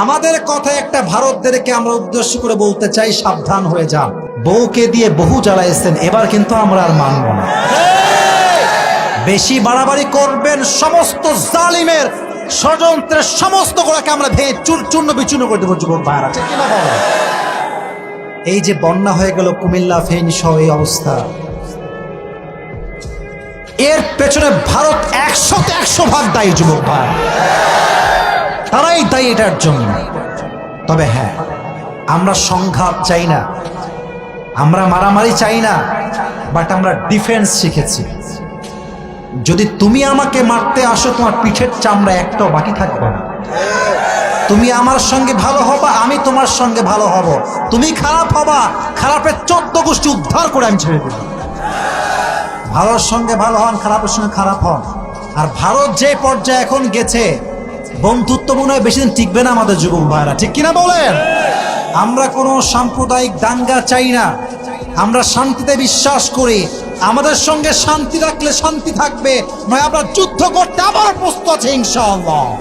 আমাদের কথা একটা ভারতদেরকে আমরা উদ্দেশ্য করে বলতে চাই সাবধান হয়ে যান। বউকে দিয়ে বহু জ্বালাইছেন এবার কিন্তু আমরা আর মানব না। বেশি বাড়াবাড়ি করবেন সমস্ত জালিমের ষড়যন্ত্রের সমস্ত গোড়াকে আমরা ভেঙে চূর চূর্ণ বিচূর্ণ করে দেবো যুবক ঠিক কিনা বলো? এই যে বন্যা হয়ে গেল কুমিল্লা ফেন সহ এই অবস্থা। এর পেছনে ভারত একশোতে একশো ভাগ দায়ী যুবক ভাই। দায়ী এটার জন্য। তবে হ্যাঁ আমরা সংঘাত চাই না। আমরা মারামারি চাই না বাট আমরা ডিফেন্স শিখেছি। যদি তুমি আমাকে মারতে আসো, তোমার পিঠের চামড়া একটাও বাকি থাকবে না। তুমি আমার সঙ্গে ভালো হবা, আমি তোমার সঙ্গে ভালো হব। তুমি খারাপ হবা, খারাপের চোদ্দ গোষ্ঠী উদ্ধার করে আমি ছেড়ে দেব। ভালোর সঙ্গে ভালো হন, খারাপের সঙ্গে খারাপ হন। আর ভারত যে পর্যায়ে এখন গেছে বন্ধুত্ব মনে হয় বেশি দিন টিকবে না আমাদের যুবক ভাইরা। ঠিক কিনা বলেন? আমরা কোনো সাম্প্রদায়িক দাঙ্গা চাই না। আমরা শান্তিতে বিশ্বাস করি। আমাদের সঙ্গে শান্তি রাখলে শান্তি থাকবে। নয়, আমরা যুদ্ধ করতে আবার প্রস্তুত আছে, ইনশাআল্লাহ।